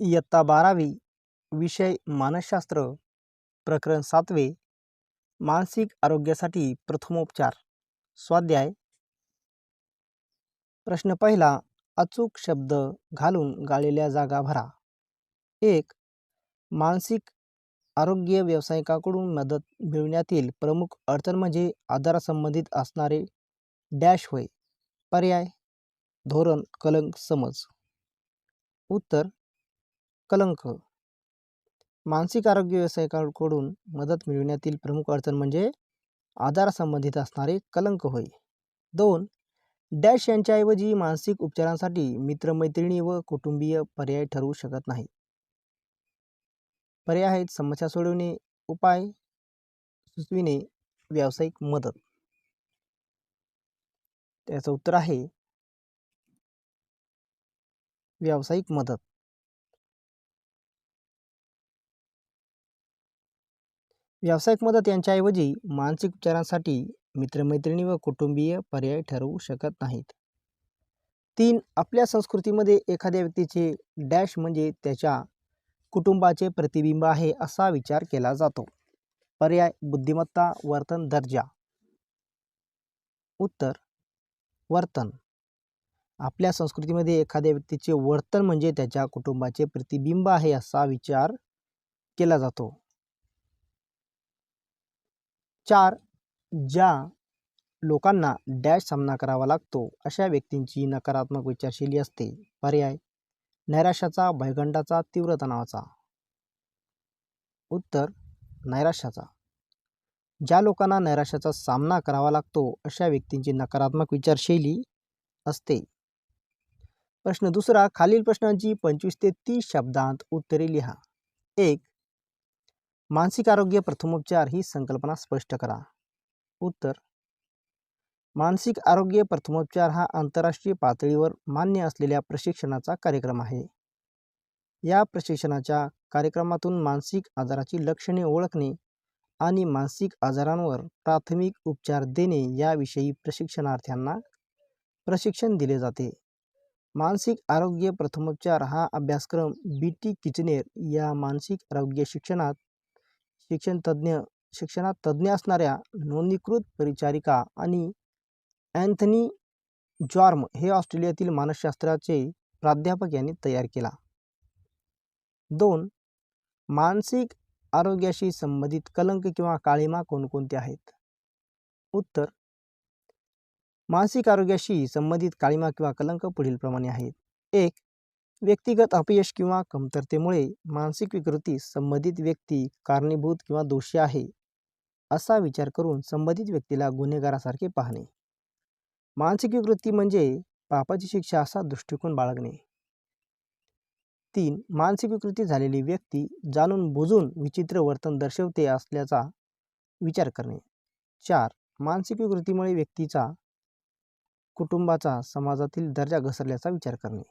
इयत्ता बारावी विषय मानसशास्त्र प्रकरण सातवे मानसिक आरोग्यासाठी प्रथमोपचार स्वाध्याय. प्रश्न पहिला अचूक शब्द घालून गाळलेल्या जागा भरा. एक मानसिक आरोग्य व्यावसायिकाकडून मदत मिळवण्यातील प्रमुख अडचण म्हणजे आजारासंबंधित असणारे डॅश होय. पर्याय धोरण कलंक समज. उत्तर कलंक. मानसिक आरोग्य व्यावसायिकाकडून मदत मिळविण्यातील प्रमुख अडचण म्हणजे आजारासंबंधित असणारे कलंक होय. दोन डॅश यांच्याऐवजी मानसिक उपचारांसाठी मित्रमैत्रिणी व कुटुंबीय पर्याय ठरवू शकत नाही. पर्याय आहेत समस्या सोडवणे उपाय सुचविणे व्यावसायिक मदत. त्याचं उत्तर आहे व्यावसायिक मदत. व्यावसायिक मदत यांच्याऐवजी मानसिक उपचारांसाठी मित्रमैत्रिणी व कुटुंबीय पर्याय ठरवू शकत नाहीत. तीन आपल्या संस्कृतीमध्ये एखाद्या व्यक्तीचे डॅश म्हणजे त्याच्या कुटुंबाचे प्रतिबिंब आहे असा विचार केला जातो. पर्याय बुद्धिमत्ता वर्तन दर्जा. उत्तर वर्तन. आपल्या संस्कृतीमध्ये एखाद्या व्यक्तीचे वर्तन म्हणजे त्याच्या कुटुंबाचे प्रतिबिंब आहे असा विचार केला जातो. चार ज्या लोकांना डॅश सामना करावा लागतो अशा व्यक्तींची नकारात्मक विचारशैली असते. पर्याय नैराश्याचा भयगंडाचा तीव्र तणावाचा उत्तर नैराश्याचा. ज्या लोकांना नैराश्याचा सामना करावा लागतो अशा व्यक्तींची नकारात्मक विचारशैली असते. प्रश्न दुसरा खालील प्रश्नांची पंचवीस ते तीस शब्दांत उत्तरे लिहा. एक मानसिक आरोग्य प्रथमोपचार ही संकल्पना स्पष्ट करा. उत्तर. मानसिक आरोग्य प्रथमोपचार हा आंतरराष्ट्रीय पातळीवर मान्य असलेल्या प्रशिक्षणाचा कार्यक्रम आहे. या प्रशिक्षणाच्या कार्यक्रमातून मानसिक आजाराची लक्षणे ओळखणे आणि मानसिक आजारांवर प्राथमिक उपचार देणे याविषयी प्रशिक्षणार्थ्यांना प्रशिक्षण दिले जाते. मानसिक आरोग्य प्रथमोपचार हा अभ्यासक्रम बी टी किचनेर या मानसिक आरोग्य शिक्षणात शिक्षण तज्ज्ञ शिक्षणात तज्ज्ञ असणाऱ्या नोंदणीकृत परिचारिका आणि अँथनी जॉर्म हे ऑस्ट्रेलियातील मानसशास्त्राचे प्राध्यापक यांनी तयार केला. दोन मानसिक आरोग्याशी संबंधित कलंक किंवा काळीमा कोणकोणते आहेत? उत्तर मानसिक आरोग्याशी संबंधित काळीमा किंवा कलंक पुढीलप्रमाणे आहेत. एक व्यक्तिगत अपयश किंवा कमतरतेमुळे मानसिक विकृती संबंधित व्यक्ती कारणीभूत किंवा दोषी आहे असा विचार करून संबंधित व्यक्तीला गुन्हेगारासारखे पाहणे. मानसिक विकृती म्हणजे पापाची शिक्षा असा दृष्टिकोन बाळगणे. तीन मानसिक विकृती झालेली व्यक्ती जाणून बुजून विचित्र वर्तन दर्शवते असल्याचा विचार करणे. चार मानसिक विकृतीमुळे व्यक्तीचा कुटुंबाचा समाजातील दर्जा घसरल्याचा विचार करणे.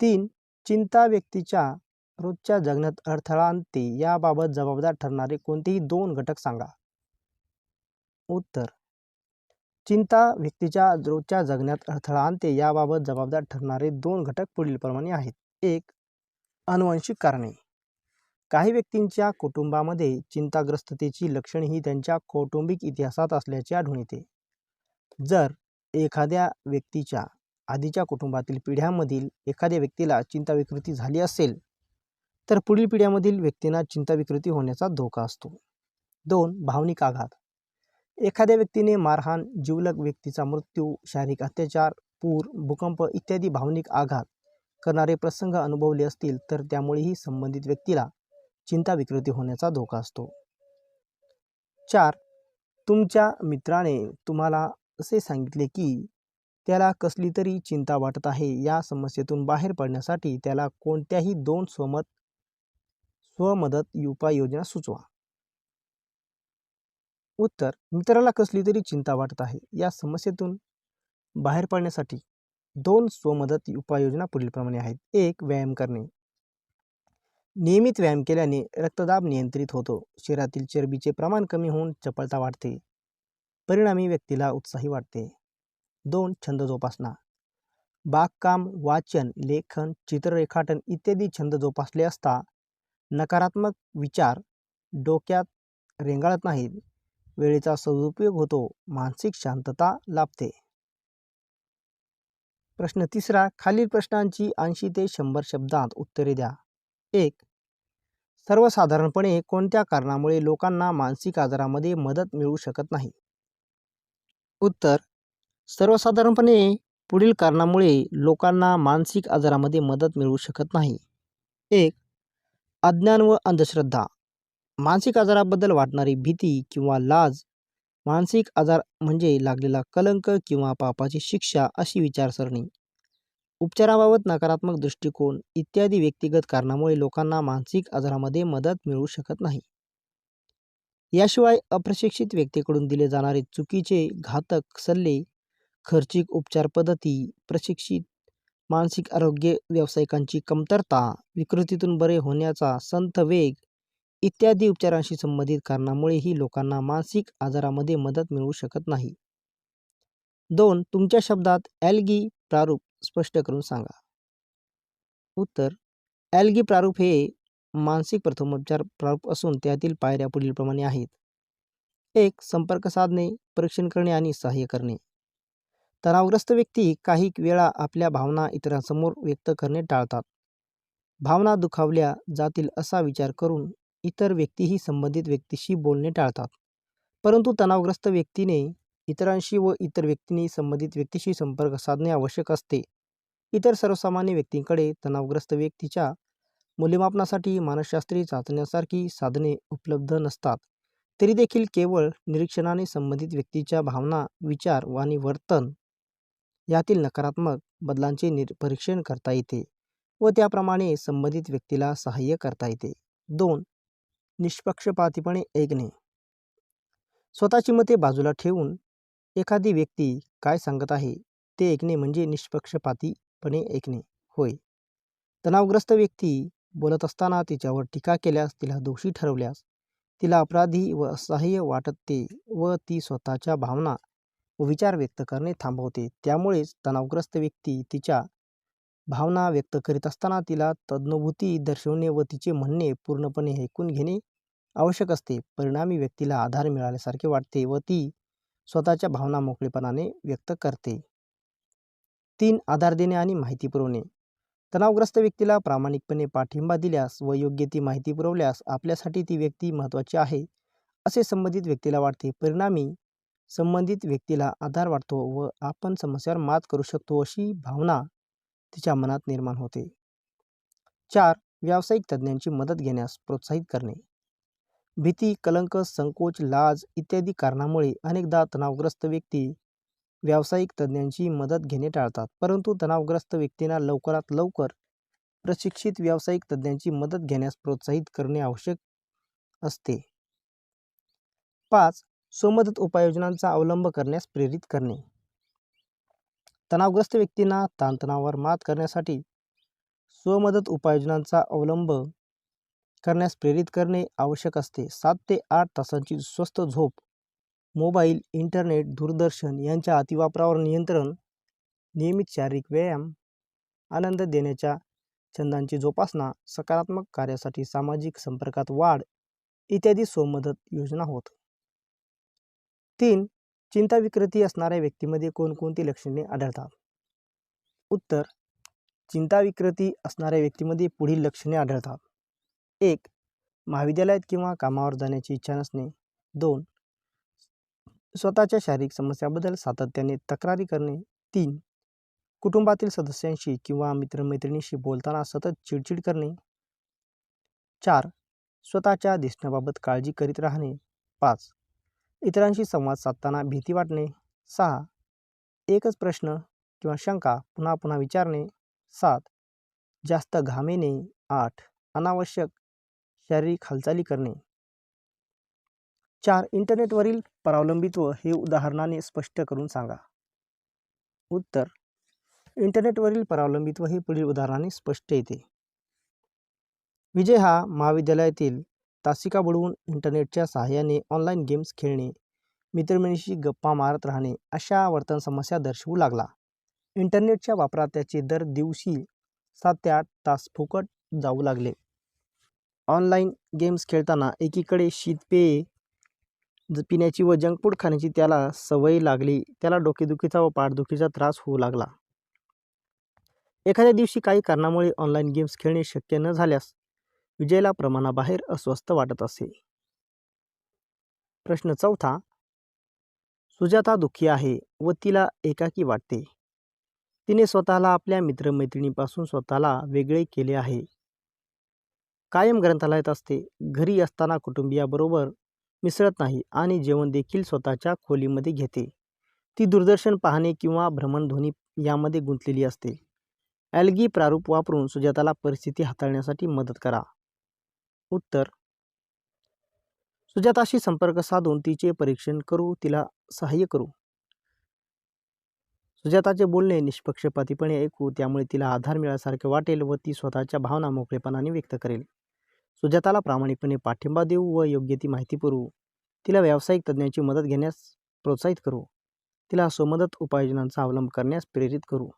तीन चिंता व्यक्तीच्या रोजच्या जगण्यात अडथळा आणते. याबाबत जबाबदार ठरणारे कोणतेही दोन घटक सांगा. उत्तर. चिंता व्यक्तीच्या रोजच्या जगण्यात अडथळा आणते. याबाबत जबाबदार ठरणारे दोन घटक पुढीलप्रमाणे आहेत. एक अनुवंशिक कारणे. काही व्यक्तींच्या कुटुंबामध्ये चिंताग्रस्ततेची लक्षणे ही त्यांच्या कौटुंबिक इतिहासात असल्याचे आढळून येते. जर एखाद्या व्यक्तीच्या आधीच्या कुटुंबातील पिढ्यांमधील एखाद्या व्यक्तीला चिंता विकृती झाली असेल तर पुढील पिढ्यामधील व्यक्तींना चिंता विकृती होण्याचा धोका असतो. दोन भावनिक आघात. एखाद्या व्यक्तीने मारहाण जिवलग व्यक्तीचा मृत्यू शारीरिक अत्याचार पूर भूकंप इत्यादी भावनिक आघात करणारे प्रसंग अनुभवले असतील तर त्यामुळेही संबंधित व्यक्तीला चिंता विकृती होण्याचा धोका असतो. चार तुमच्या मित्राने तुम्हाला असे सांगितले की त्याला कसली तरी चिंता वाटत आहे. या समस्येतून बाहेर पडण्यासाठी त्याला कोणत्याही दोन स्वमत स्वमदत उपाययोजना सुचवा. उत्तर मित्राला कसली तरी चिंता वाटत आहे. या समस्येतून बाहेर पडण्यासाठी दोन स्वमदत उपाययोजना पुढीलप्रमाणे आहेत. एक व्यायाम करणे. नियमित व्यायाम केल्याने रक्तदाब नियंत्रित होतो. शरीरातील चरबीचे प्रमाण कमी होऊन चपळता वाढते. परिणामी व्यक्तीला उत्साही वाटते. दोन छंद जोपासना बागकाम वाचन लेखन चित्ररेखाटन इत्यादी छंद जोपासले असता नकारात्मक विचार डोक्यात रेंगाळत नाहीत. वेळेचा सदुपयोग होतो मानसिक शांतता लाभते. प्रश्न तिसरा खालील प्रश्नांची ऐंशी ते शंभर शब्दांत उत्तरे द्या. एक सर्वसाधारणपणे कोणत्या कारणामुळे लोकांना मानसिक आजारामध्ये मदत मिळू शकत नाही? उत्तर सर्वसाधारणपणे पुढील कारणामुळे लोकांना मानसिक आजारामध्ये मदत मिळू शकत नाही. एक अज्ञान व अंधश्रद्धा. मानसिक आजाराबद्दल वाटणारी भीती किंवा लाज मानसिक आजार म्हणजे लागलेला कलंक किंवा पापाची शिक्षा अशी विचारसरणी. उपचाराबाबत नकारात्मक दृष्टिकोन इत्यादी व्यक्तिगत कारणामुळे लोकांना मानसिक आजारामध्ये मदत मिळू शकत नाही. याशिवाय अप्रशिक्षित व्यक्तीकडून दिले जाणारे चुकीचे घातक सल्ले खर्चिक उपचार पद्धती प्रशिक्षित मानसिक आरोग्य व्यावसायिकांची कमतरता विकृतीतून बरे होण्याचा संथ वेग इत्यादी उपचारांशी संबंधित कारणामुळेही लोकांना मानसिक आजारामध्ये मदत मिळू शकत नाही. दोन तुमच्या शब्दात ॲल्गी प्रारूप स्पष्ट करून सांगा. उत्तर ॲल्गी प्रारूप हे मानसिक प्रथमोपचार प्रारूप असून त्यातील पायऱ्या पुढीलप्रमाणे आहेत. एक संपर्क साधणे परीक्षण करणे आणि सहाय्य करणे. तणावग्रस्त व्यक्ती काही वेळा आपल्या भावना इतरांसमोर व्यक्त करणे टाळतात. भावना दुखावल्या जातील असा विचार करून इतर व्यक्तीही संबंधित व्यक्तीशी बोलणे टाळतात. परंतु तणावग्रस्त व्यक्तीने इतरांशी व इतर व्यक्तींनी संबंधित व्यक्तीशी संपर्क साधणे आवश्यक असते. इतर सर्वसामान्य व्यक्तींकडे तणावग्रस्त व्यक्तीच्या मूल्यमापनासाठी मानसशास्त्रीय चाचण्यासारखी साधने उपलब्ध नसतात. तरी देखील केवळ निरीक्षणाने संबंधित व्यक्तीच्या भावना विचार आणि वर्तन यातील नकारात्मक बदलांचे निर परीक्षण करता येते व त्याप्रमाणे संबंधित व्यक्तीला सहाय्य करता येते. दोन निष्पक्षपातीपणे ऐकणे. स्वतःची मते बाजूला ठेवून एखादी व्यक्ती काय सांगत आहे ते ऐकणे म्हणजे निष्पक्षपातीपणे ऐकणे. होय. तणावग्रस्त व्यक्ती बोलत असताना तिच्यावर टीका केल्यास तिला दोषी ठरवल्यास तिला अपराधी व असहाय्य वाटते व ती स्वतःच्या भावना विचार व्यक्त करणे थांबवते. त्यामुळेच तणावग्रस्त व्यक्ती तिच्या भावना व्यक्त करीत असताना तिला तज्ज्ञभूती दर्शवणे व तिचे म्हणणे पूर्णपणे ऐकून घेणे आवश्यक असते. परिणामी व्यक्तीला आधार मिळाल्यासारखे वाटते व ती स्वतःच्या भावना मोकळेपणाने व्यक्त करते. तीन आधार देणे आणि माहिती पुरवणे. तणावग्रस्त व्यक्तीला प्रामाणिकपणे पाठिंबा दिल्यास व योग्य ती माहिती पुरवल्यास आपल्यासाठी ती व्यक्ती महत्त्वाची आहे असे संबंधित व्यक्तीला वाटते. परिणामी संबंधित व्यक्तीला आधार वाटतो व आपण समस्यावर मात करू शकतो अशी भावना तिच्या मनात निर्माण होते. चार व्यावसायिक तज्ज्ञांची मदत घेण्यास प्रोत्साहित करणे. भीती कलंक संकोच लाज इत्यादी कारणामुळे अनेकदा तणावग्रस्त व्यक्ती व्यावसायिक तज्ज्ञांची मदत घेणे टाळतात. परंतु तणावग्रस्त व्यक्तींना लवकरात लवकर प्रशिक्षित व्यावसायिक तज्ज्ञांची मदत घेण्यास प्रोत्साहित करणे आवश्यक असते. पाच स्वमदत उपाययोजनांचा अवलंब करण्यास प्रेरित करणे. तणावग्रस्त व्यक्तींना ताणतणावावर मात करण्यासाठी स्वमदत उपाययोजनांचा अवलंब करण्यास प्रेरित करणे आवश्यक असते. सात ते आठ तासांची स्वस्त झोप मोबाईल इंटरनेट दूरदर्शन यांच्या अतिवापरावर नियंत्रण नियमित शारीरिक व्यायाम आनंद देण्याच्या छंदांची जोपासना सकारात्मक कार्यासाठी सामाजिक संपर्कात वाढ इत्यादी स्वमदत योजना होत. तीन चिंता विकृती असणाऱ्या व्यक्तीमध्ये कोणकोणती लक्षणे आढळतात? उत्तर चिंता विकृती असणाऱ्या व्यक्तीमध्ये पुढील लक्षणे आढळतात. एक महाविद्यालयात किंवा कामावर जाण्याची इच्छा नसणे. दोन स्वतःच्या शारीरिक समस्याबद्दल सातत्याने तक्रारी करणे. तीन कुटुंबातील सदस्यांशी किंवा मित्रमैत्रिणीशी बोलताना सतत चिडचिड करणे. चार स्वतःच्या दिसण्याबाबत काळजी करीत राहणे. पाच इतरांशी संवाद साधताना भीती वाटणे. सहा. एकच प्रश्न किंवा शंका पुन्हा पुन्हा विचारणे. सात. जास्त घाम येणे. आठ. अनावश्यक शारीरिक हालचाली करणे. चार. इंटरनेटवरील परावलंबित्व हे उदाहरणाने स्पष्ट करून सांगा. उत्तर. इंटरनेटवरील परावलंबित्व हे पुढील उदाहरणाने स्पष्ट येते. विजय हा महाविद्यालयातील तासिका बुडवून इंटरनेटच्या सहाय्याने ऑनलाईन गेम्स खेळणे मित्रमिणीशी गप्पा मारत राहणे अशा वर्तन समस्या दर्शवू लागला. इंटरनेटच्या वापरात त्याचे दर दिवशी सात ते आठ तास फुकट जाऊ लागले. ऑनलाईन गेम्स खेळताना एकीकडे शीतपेये ज- पिण्याची व जंक फूड खाण्याची त्याला सवय लागली त्याला डोकेदुखीचा व पाठदुखीचा त्रास होऊ लागला. एखाद्या दिवशी काही कारणामुळे ऑनलाईन गेम्स खेळणे शक्य न झाल्यास विजयला प्रमाणाबाहेर अस्वस्थ वाटत असे. प्रश्न चौथा सुजाता दुःखी आहे व तिला एकाकी वाटते. तिने स्वतःला आपल्या मित्रमैत्रिणीपासून स्वतःला वेगळे केले आहे. कायम ग्रंथालयात असते. घरी असताना कुटुंबियाबरोबर मिसळत नाही आणि जेवण देखील स्वतःच्या खोलीमध्ये घेते. ती दूरदर्शन पाहणे किंवा भ्रमणध्वनी यामध्ये गुंतलेली असते. ॲल्गी प्रारूप वापरून सुजाताला परिस्थिती हाताळण्यासाठी मदत करा. उत्तर. सुजाताशी संपर्क साधून तिचे परीक्षण करू तिला सहाय्य करू. सुजाताचे बोलणे निष्पक्षपातीपणे ऐकू त्यामुळे तिला आधार मिळाल्यासारखे वाटेल व ती स्वतःच्या भावना मोकळेपणाने व्यक्त करेल. सुजाताला प्रामाणिकपणे पाठिंबा देऊ व योग्य ती माहिती पुरवू. तिला व्यावसायिक तज्ज्ञांची मदत घेण्यास प्रोत्साहित करू. तिला स्वमदत उपाययोजनांचा अवलंब करण्यास प्रेरित करू.